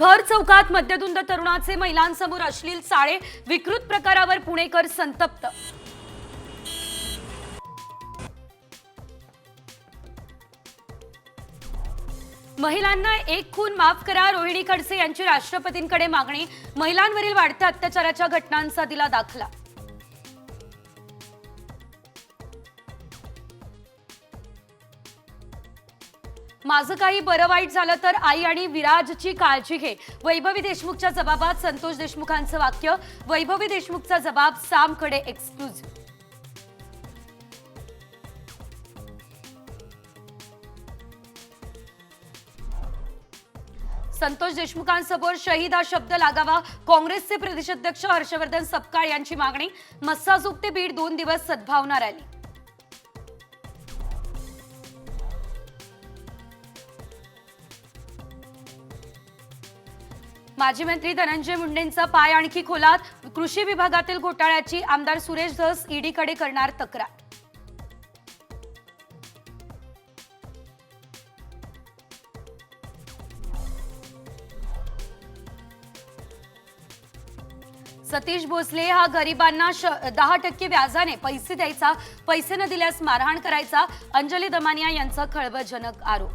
भर चौकात मद्यधुंद तरुणाचे महिलांसमोर अश्लील चाळे विकृत प्रकारावर पुणेकर संतप्त. महिलांना एक खून माफ करा रोहिणी खडसे यांची राष्ट्रपतींकडे मागणी. महिलांवरील वाढत्या अत्याचाराच्या घटनांचा दिला दाखला. माझं काही बरं वाईट झालं तर आई आणि विराजची काळजी घे. वैभवी देशमुखच्या जबाबात संतोष देशमुखांचं वाक्य वैभवी देशमुखचा जबाब सामकडे एक्सक्लुझिव्ह संतोष देशमुखांसमोर शहीद हा शब्द लागावा. काँग्रेसचे प्रदेशाध्यक्ष हर्षवर्धन सपकाळ यांची मागणी. मस्साजोग ते बीड दोन दिवस सद्भावना रॅली. माजी मंत्री धनंजय मुंडेंचा पाय आणखी खोलात. कृषी विभागातील घोटाळ्याची आमदार सुरेश धस ईडीकडे करणार तक्रार. सतीश भोसले हा गरिबांना श- दहा टक्के व्याजाने पैसे द्यायचा पैसे न दिल्यास मारहाण करायचा अंजली दमानिया यांचा खळबळजनक आरोप.